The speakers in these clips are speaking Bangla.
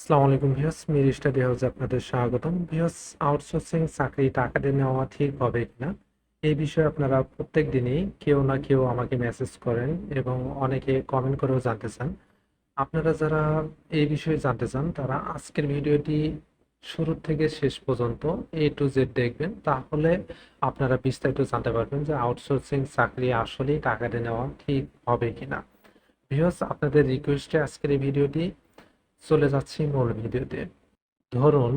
আসসালামু আলাইকুম ভিউস মির স্টাডি হাউসে আপনাদের স্বাগতম। ভিউস আউটসোর্সিং চাকরি টাকা দিয়ে নেওয়া ঠিক হবে কিনা? এই বিষয়ে আপনারা প্রত্যেক দিনই কেউ না কেউ আমাকে মেসেজ করেন এবং অনেকে কমেন্ট করেও জানতে চান। আপনারা যারা এই বিষয়ে জানতে চান, তারা আজকের ভিডিওটি শুরু থেকে শেষ পর্যন্ত এ টু জেড দেখবেন। তাহলে আপনারা বিস্তারিত জানতে পারবেন যে আউটসোর্সিং চাকরি আসলেই টাকা দিয়ে নেওয়া ঠিক হবে কিনা। ভিউস আপনাদের রিকোয়েস্টে আজকের এই ভিডিওটি চলে যাচ্ছি মূল ভিডিওতে ধরুন,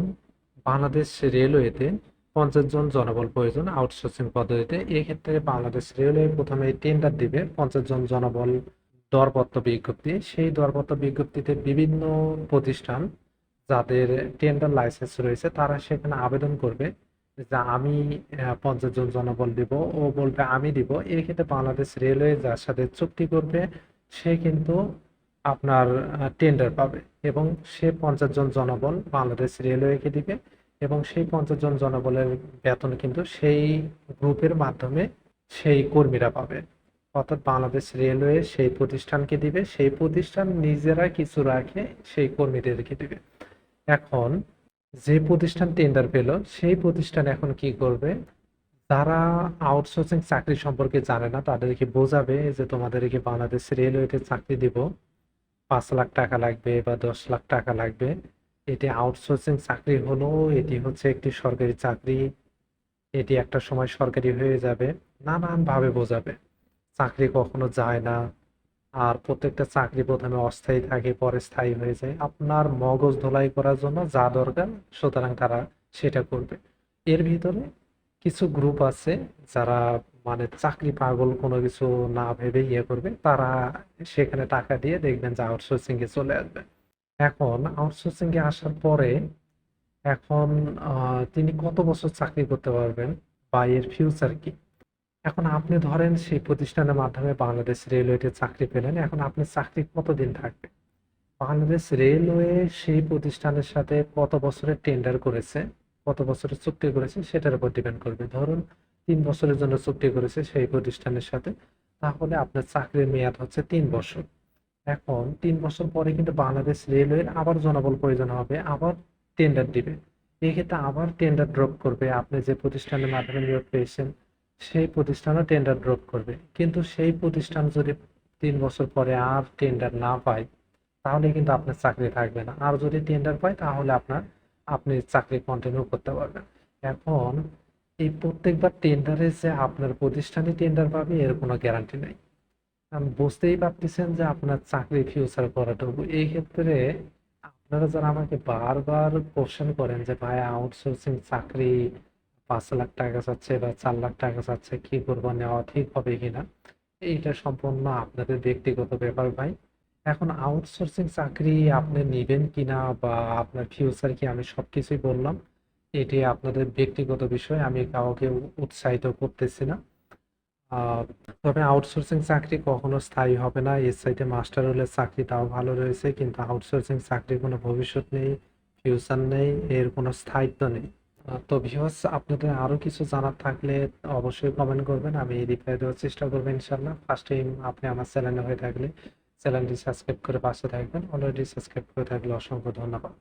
বাংলাদেশ রেলওয়েতে পঞ্চাশ জন জনবল প্রয়োজন আউটসোর্সিং পদ্ধতিতে। এক্ষেত্রে বাংলাদেশ রেলওয়ে প্রথমে টেন্ডার দিবে, পঞ্চাশ জন জনবল দরপত্র বিজ্ঞপ্তি। সেই দরপত্র বিজ্ঞপ্তিতে বিভিন্ন প্রতিষ্ঠান যাদের টেন্ডার লাইসেন্স রয়েছে, তারা সেখানে আবেদন করবে যে আমি পঞ্চাশ জন জনবল দিব ও বলবে আমি দিব। এক্ষেত্রে বাংলাদেশ রেলওয়ে যার সাথে চুক্তি করবে, সে কিন্তু আপনার টেন্ডার পাবে এবং সে পঞ্চাশ জন জনবল বাংলাদেশ রেলওয়েকে দিবে এবং সেই পঞ্চাশ জন জনবলের বেতন কিন্তু সেই গ্রুপের মাধ্যমে সেই কর্মীরা পাবে। অর্থাৎ বাংলাদেশ রেলওয়ে সেই প্রতিষ্ঠানকে দিবে, সেই প্রতিষ্ঠান নিজেরা কিছু রাখে, সেই কর্মীদেরকে দিবে। এখন যে প্রতিষ্ঠান টেন্ডার পেল, সেই প্রতিষ্ঠান এখন কি করবে? যারা আউটসোর্সিং চাকরি সম্পর্কে জানে না, তাদেরকে বোঝাবে যে তোমাদেরকে বাংলাদেশ রেলওয়েতে চাকরি দিব। পাঁচ লাখ টাকা লাগবে বা দশ লাখ টাকা লাগবে। এটি আউটসোর্সিং চাকরি হলো, এটি হচ্ছে একটি সরকারি চাকরি। এটি একটা সময় সরকারি হয়ে যাবে, নানানভাবে বোঝাবে। চাকরি কখনো যায় না, আর প্রত্যেকটা চাকরি প্রথমে অস্থায়ী থাকে, পরে স্থায়ী হয়ে যায়। আপনার মগজ ধোলাই করার জন্য যা দরকার, সুতরাং তারা সেটা করবে। এর ভিতরে কিছু গ্রুপ আছে যারা মানে চাকরি পাগল কোনো কিছু না ভেবে ইয়ে করবে, তারা সেখানে টাকা দিয়ে দেখবেন যে আউটসোর্সিং এ চলে আসবে। এখন আউটসোর্সিং এ আসার পরে এখন তিনি কত বছর চাকরি করতে পারবেন বা এর ফিউচার কি? এখন আপনি ধরেন সেই প্রতিষ্ঠানের মাধ্যমে বাংলাদেশ রেলওয়েতে চাকরি পেলেন, এখন আপনি চাকরি কতদিন থাকবে? বাংলাদেশ রেলওয়ে সেই প্রতিষ্ঠানের সাথে কত বছরের টেন্ডার করেছে, কত বছরের চুক্তি করেছে, সেটার উপর ডিপেন্ড করবে। ধরুন তিন বছরের জন্য চুক্তি করেছে সেই প্রতিষ্ঠানের সাথে। তাহলে আপনার চাকরির মেয়াদ হচ্ছে তিন বছর। এখন তিন বছর পরে কিন্তু বাংলাদেশ রেলওয়ের আবার জনবল প্রয়োজন হবে, আবার টেন্ডার দিবে। এক্ষেত্রে আবার টেন্ডার ড্রপ করবে। আপনি যে প্রতিষ্ঠানের মাধ্যমে নিয়োগ পেয়েছেন, সেই প্রতিষ্ঠানও টেন্ডার ড্রপ করবে। কিন্তু সেই প্রতিষ্ঠান যদি তিন বছর পরে আর টেন্ডার না পায়, তাহলে কিন্তু আপনার চাকরি থাকবে না। আর যদি টেন্ডার পায়, তাহলে আপনার, আপনি চাকরি কন্টিনিউ করতে পারবেন। এখন এই প্রত্যেকবার টেন্ডারে যে আপনার প্রতিষ্ঠানে টেন্ডার পাবে, এর কোনো গ্যারান্টি নাই। কারণ বুঝতেই পারতেছেন যে আপনার চাকরি ফিউচার করাটুকু এই ক্ষেত্রে আপনারা যারা আমাকে বারবার কোশ্চেন করেন যে, ভাই আউটসোর্সিং চাকরি পাঁচ লাখ টাকা চাচ্ছে বা চার লাখ টাকা চাচ্ছে, কি করব, নেওয়া ঠিক হবে কিনা? এইটা সম্পূর্ণ আপনাদের ব্যক্তিগত ব্যাপার ভাই। এখন আউটসোর্সিং চাকরি আপনি নেবেন কিনা বা আপনার ফিউচার কি আমি সব কিছুই বললাম। এটি আপনাদের ব্যক্তিগত বিষয়, আমি কাউকে উৎসাহিত করতেছি না। তবে আউটসোর্সিং চাকরি কখনো স্থায়ী হবে না। এর সাইডে মাস্টার হলে চাকরি তাও ভালো রয়েছে, কিন্তু আউটসোর্সিং চাকরির কোনো ভবিষ্যৎ নেই ফিউচার নেই, এর কোনো স্থায়িত্ব নেই। তো ভিউয়ার্স আপনাদের আরও কিছু জানার থাকলে অবশ্যই কমেন্ট করবেন। আমি রিপ্লাই দেওয়ার চেষ্টা করব ইনশাল্লাহ ফার্স্ট টাইম আপনি আমার চ্যানেলে হয়ে থাকলে চ্যানেলটি সাবস্ক্রাইব করে পাশে থাকবেন। অলরেডি সাবস্ক্রাইব করে থাকলে অসংখ্য ধন্যবাদ।